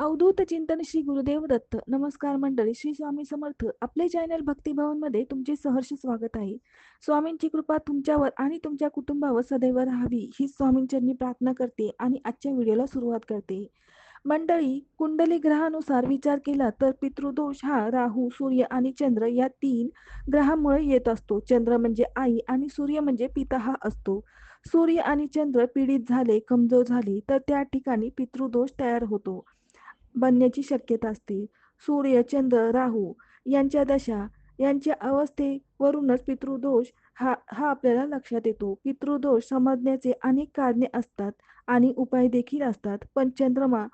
अवधूत चिंतन श्री गुरुदेव दत्त. नमस्कार मंडळी श्री स्वामी समर्थ. आपले चॅनल भक्तिभवनमध्ये तुमचे सहर्ष स्वागत आहे. स्वामींची कृपा तुमच्यावर आणि तुमच्या कुटुंबावर सदैव राहावी ही स्वामींचरणी प्रार्थना करते आणि आजच्या व्हिडिओला सुरुवात करते. मंडळी कुंडली ग्रहानुसार विचार केला तर पितृदोष हा राहू सूर्य आणि चंद्र या तीन ग्रहामुळे येत असतो. चंद्र म्हणजे आई आणि सूर्य म्हणजे पिता हा असतो. सूर्य आणि चंद्र पीडित झाले कमजोर झाले तर त्या ठिकाणी पितृदोष तयार होतो. बनण्याची शक्यता असते. सूर्य चंद्र राहू यांच्या दशा यांच्या अवस्थेवरूनच पितृदोष हा हा आपल्याला लक्षात येतो. पितृदोष समजण्याचे अनेक कारणे असतात आणि उपाय देखील असतात. पण चंद्रमा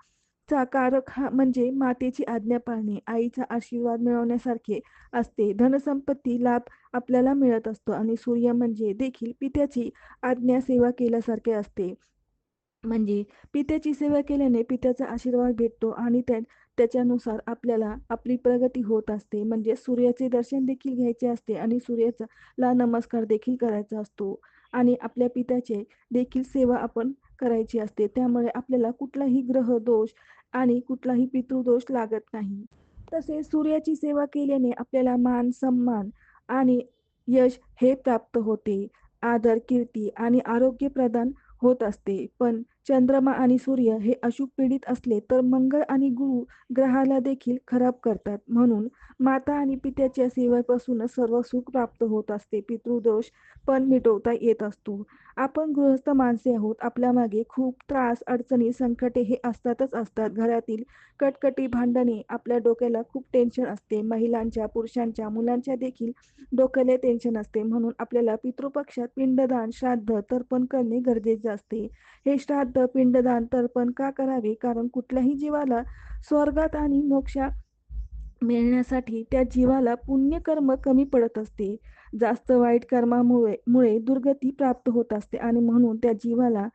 चा कारक हा म्हणजे मातेची आज्ञा पाळणे आईचा आशीर्वाद मिळवण्यासारखे असते. धनसंपत्ती लाभ आपल्याला मिळत असतो आणि सूर्य म्हणजे देखील पित्याची आज्ञा सेवा केल्यासारखे असते. म्हणजे पित्याची सेवा केल्याने पित्याचा आशीर्वाद भेटतो आणि त्या त्याच्यानुसार आपल्याला आपली प्रगती होत असते. म्हणजे सूर्याचे दर्शन देखील घ्यायचे असते आणि सूर्याचा ला नमस्कार देखील करायचा असतो. आणि आपल्या पित्याचे देखील सेवा आपण करायची असते. त्यामुळे आपल्याला कुठलाही ग्रह दोष आणि कुठलाही पितृदोष लागत नाही. तसेच सूर्याची सेवा केल्याने आपल्याला मान सन्मान आणि यश हे प्राप्त होते. आदर कीर्ती आणि आरोग्य प्रदान होत असते. पण चंद्रमा आणि सूर्य हे अशुभ पीडित असले तर मंगळ आणि गुरु ग्रहाला देखील खराब करतात. म्हणून माता आणि पित्याच्या सेवेपासूनच सर्व सुख प्राप्त होत असते. पितृदोष पण मिटवता येत असतो. आपण गृहस्थ माणसे आहोत. आपल्या मागे खूप त्रास अडचणी संकटे हे असतातच असतात. घरातील कटकटी भांडणे आपल्या डोक्याला खूप टेन्शन असते. महिलांच्या पुरुषांच्या मुलांच्या देखील डोक्याला टेन्शन असते. म्हणून आपल्याला पितृपक्षात पिंडदान श्राद्ध तर्पण करणे गरजेचे असते. हे श्राद्ध पिंडदान तर्पण का करावे? कारण कुठल्याही जीवाला स्वर्गात आणि मोक्षा मिळण्यासाठी त्या जीवाला पुण्यकर्म कमी पडत असते. जास्त वाईट कर्मामुळे मुळे दुर्गती प्राप्त होत असते आणि म्हणून त्या जीवाला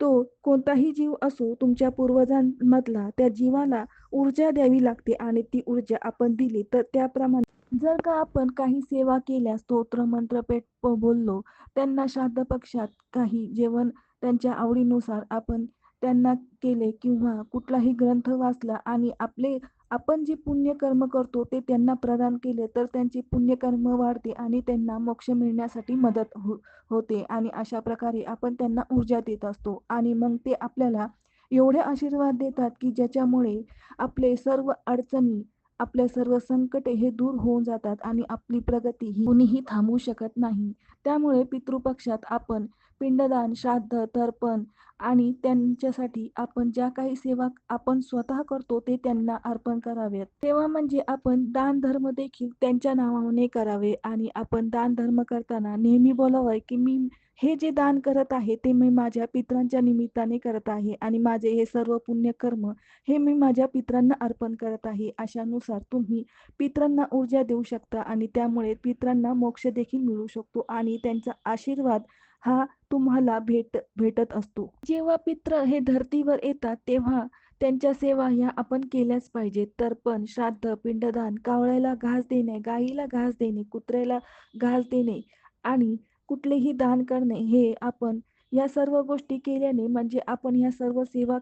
तो कोणताही जीव असो तुमच्या पूर्वजांमधला त्या जीवाला ऊर्जा द्यावी लागते आणि ती ऊर्जा आपण दिली तर त्याप्रमाणे जर का आपण काही सेवा केल्या स्तोत्र मंत्र पेट बोललो त्यांना श्राद्ध पक्षात काही जेवण त्यांच्या आवडीनुसार आपण त्यांना केले किंवा कुठलाही ग्रंथ वाचला आणि आपले आपण जे पुण्यकर्म करतो ते त्यांना प्रदान केले तर त्यांचे पुण्यकर्म वाढते आणि त्यांना मोक्ष मिळण्यासाठी मदत हो होते. आणि अशा प्रकारे आपण त्यांना ऊर्जा देत असतो. आणि मग ते आपल्याला एवढे आशीर्वाद देतात की ज्याच्यामुळे आपले सर्व अडचणी आपल्या सर्व संकटे हे दूर होऊन जातात आणि आपली प्रगती ही कुणीही थांबवू शकत नाही. त्यामुळे पितृपक्षात आपण पिंडदान श्राद्ध तर्पण आणि त्यांच्यासाठी आपण ज्या काही सेवा आपण स्वतः करतो ते त्यांना अर्पण करावेत. सेवा म्हणजे आपण दान धर्म देखील त्यांच्या नावाने करावे आणि आपण दान धर्म करताना नेहमी बोलावं की मी हे जे दान करत आहे ते मी माझ्या पित्रांच्या निमित्ताने करत आहे आणि माझे हे सर्व पुण्य कर्म हे मी माझ्या पित्रांना अर्पण करत आहे. अशानुसार तुम्ही पित्रांना ऊर्जा देऊ शकता आणि त्यामुळे पित्रांना मोक्ष देखील मिळू शकतो आणि त्यांचा आशीर्वाद हा तुम्हाला भेट भेटत असतो. जेव्हा पित्र हे धर्तीवर येतात तेव्हा त्यांच्या सेवा ह्या आपण केल्याच पाहिजेत तर पण श्राद्ध पिंडदान कावळ्याला घास देणे गाईला घास देणे कुत्र्याला घास देणे आणि कुठलेही दान करणे हे आपण या सर्व गोष्टी केल्याने म्हणजे आपण ह्या सर्व सेवा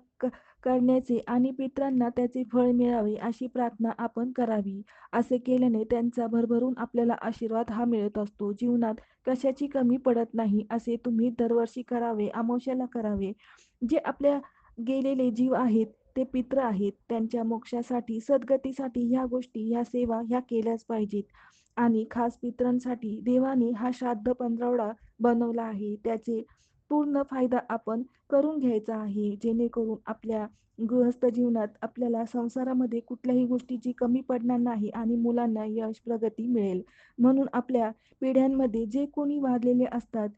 करण्याचे आणि पित्रांना त्याचे फळ मिळावे अशी प्रार्थना आपण करावी. असे केल्याने त्यांचा भरभरून आपल्याला आशीर्वाद हा मिळत असतो. जीवनात कशाची कमी पडत नाही असे तुम्ही दरवर्षी करावे अमावश्याला करावे. जे आपल्या गेलेले जीव आहेत ते पित्र आहेत त्यांच्या मोक्षासाठी सद्गतीसाठी ह्या गोष्टी ह्या सेवा ह्या केल्याच पाहिजेत. आणि खास पित्रांसाठी देवाने हा श्राद्ध पंधरवडा बनवला आहे. त्याचे पूर्ण फायदा आपण करून घ्यायचा आहे. जेणेकरून आपल्या गृहस्थ जीवनात आपल्याला संसारामध्ये कुठल्याही गोष्टीची कमी पडणार नाही आणि मुलांना यश प्रगती मिळेल. म्हणून आपल्या पिढ्यांमध्ये जे कोणी वाढलेले असतात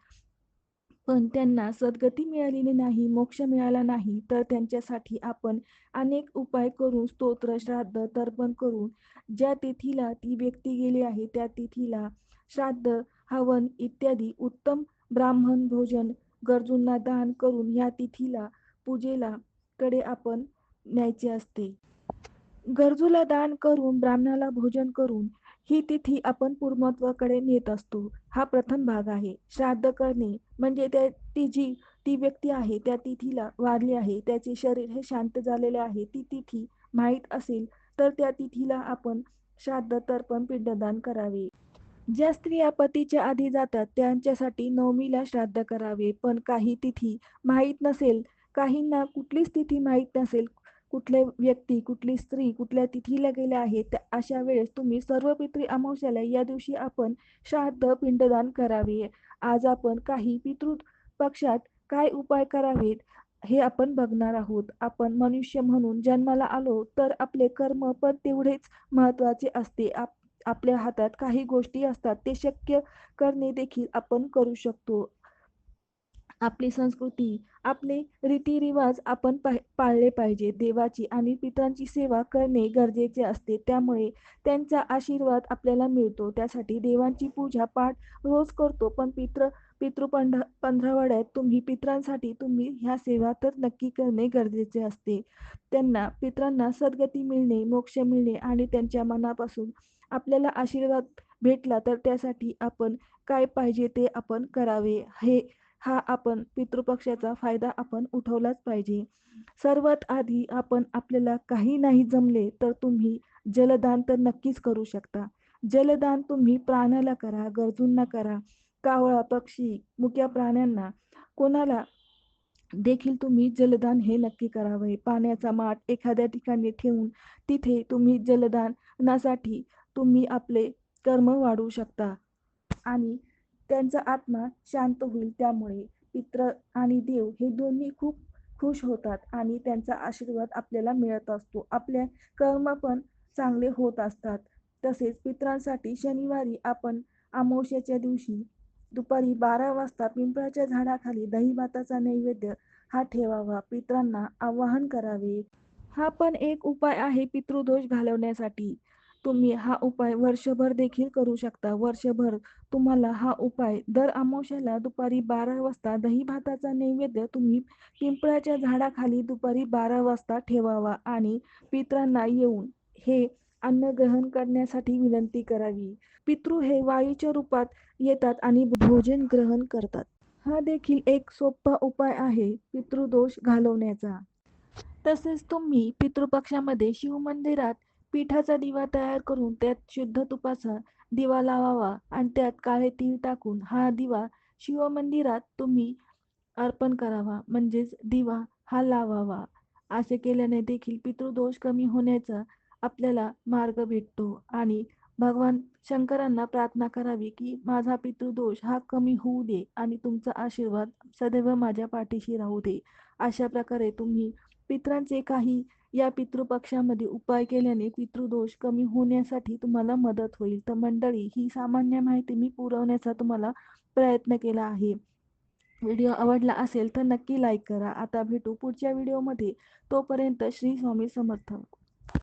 पण त्यांना सद्गती मिळालेली नाही मोक्ष मिळाला नाही तर त्यांच्यासाठी आपण अनेक उपाय करून स्तोत्र श्राद्ध तर्पण करून ज्या तिथीला ती व्यक्ती गेली आहे त्या तिथीला श्राद्ध हवन इत्यादी उत्तम ब्राह्मण भोजन गरजूंना दान करून या तिथीला पूजेला कडे आपण न्यायचे असते. गरजूला दान करून ब्राह्मणाला भोजन करून ही तिथी आपण पूर्णत्वाकडे नेत असतो. हा प्रथम भाग आहे. श्राद्ध करणे म्हणजे त्या ती जी ती व्यक्ती आहे त्या तिथीला वारली आहे त्याचे शरीर हे शांत झालेले आहे ती तिथी माहीत असेल तर त्या तिथीला आपण श्राद्ध तर्पण पिंडदान करावे. ज्या स्त्रिया पतीच्या आधी जातात त्यांच्यासाठी नवमीला श्राद्ध करावे. पण काही तिथी माहीत नसेल काहींना कुठलीच तिथी माहीत नसेल कुठले व्यक्ती कुठली स्त्री कुठल्या तिथीला गेल्या आहेत अशा वेळेस तुम्ही सर्व पितृ अमावस्याला या दिवशी आपण श्राद्ध पिंडदान करावे. आज आपण काही पितृ पक्षात काय उपाय करावेत हे आपण बघणार आहोत. आपण मनुष्य म्हणून जन्माला आलो तर आपले कर्म पण तेवढेच महत्त्वाचे असते. आप आपल्या हातात काही गोष्टी असतात ते शक्य करणे देखील आपण करू शकतो. आपली संस्कृती आपले रीतिरिवाज आपण पा पाळले पाहिजे. देवाची आणि पितरांची सेवा करणे गरजेचे असते. त्यामुळे त्यांचा आशीर्वाद आपल्याला मिळतो. त्यासाठी देवांची पूजा पाठ रोज करतो. पण पित्र पितृपंढ पंधरवड्यात तुम्ही पित्रांसाठी तुम्ही ह्या सेवा तर नक्की करणे गरजेचे असते. त्यांना पित्रांना सद्गती मिळणे मोक्ष मिळणे आणि त्यांच्या मनापासून आपल्याला आशीर्वाद भेटला तर त्यासाठी आपण काय पाहिजे ते आपण करावे. हे हा आपण पितृपक्षाचा फायदा आपण उठवलाच पाहिजे. सर्वात आधी आपण आपल्याला काही नाही जमले तर तुम्ही जलदान तर नक्कीच करू शकता. जलदान तुम्ही प्राण्याला करा गरजूंना करा. कावळा पक्षी मुक्या प्राण्यांना कोणाला देखील तुम्ही जलदान हे नक्की करावे. पाण्याचा माठ एखाद्या ठिकाणी ठेवून तिथे तुम्ही जलदानासाठी तुम्ही आपले कर्म वाढवू शकता. आणि त्यांचा आत्मा शांत होईल त्यामुळे पित्र आणि देव हे दोन्ही खूप खुश होतात आणि त्यांचा आशीर्वाद आपल्याला मिळत असतो. आपले कर्म पण चांगले होत असतात. तसेच पित्रांसाठी शनिवारी आपण अमावस्याच्या दिवशी दुपारी बारा वाजता पिंपळाच्या झाडाखाली दही भाताचा नैवेद्य हा ठेवावा. पित्रांना आवाहन करावे. हा पण एक उपाय आहे पितृदोष घालवण्यासाठी. तुम्ही हा उपाय वर्षभर देखील करू शकता. वर्षभर तुम्हाला हा उपाय दर अमावश्याला दुपारी बारा वाजता दही भाताचा नैवेद्य तुम्ही पिंपळाच्या झाडाखाली दुपारी बारा वाजता ठेवावा आणि पित्रांना येऊन हे अन्न ग्रहण करण्यासाठी विनंती करावी. पितृ हे वायूच्या रूपात येतात आणि भोजन ग्रहण करतात. हा देखील एक सोपा उपाय आहे पितृदोष घालवण्याचा. तसेच तुम्ही पितृपक्षामध्ये शिवमंदिरात पिठाचा दिवा तयार करून त्यात शुद्ध तुपाचा दिवा लावावा आणि त्यात काळे तीळ टाकून हा दिवा शिवमंदिरात तुम्ही अर्पण करावा. म्हणजेच दिवा हा लावावा. असे केल्याने देखील पितृदोष कमी होण्याचा आपल्याला मार्ग भेटतो आणि भगवान शंकरांना प्रार्थना करावी की माझा पितृदोष हा कमी होऊ दे आणि तुमचा आशीर्वाद सदैव माझ्या पाठीशी राहू दे. अशा प्रकारे तुम्ही पित्रांचे काही या पितृपक्षामध्ये उपाय केल्याने पितृदोष कमी होण्यासाठी तुम्हाला मदत होईल. तर मंडळी ही सामान्य माहिती मी पुरवण्याचा तुम्हाला प्रयत्न केला आहे. व्हिडिओ आवडला असेल तर नक्की लाईक करा. आता भेटू पुढच्या व्हिडिओमध्ये. तोपर्यंत श्री स्वामी समर्थ.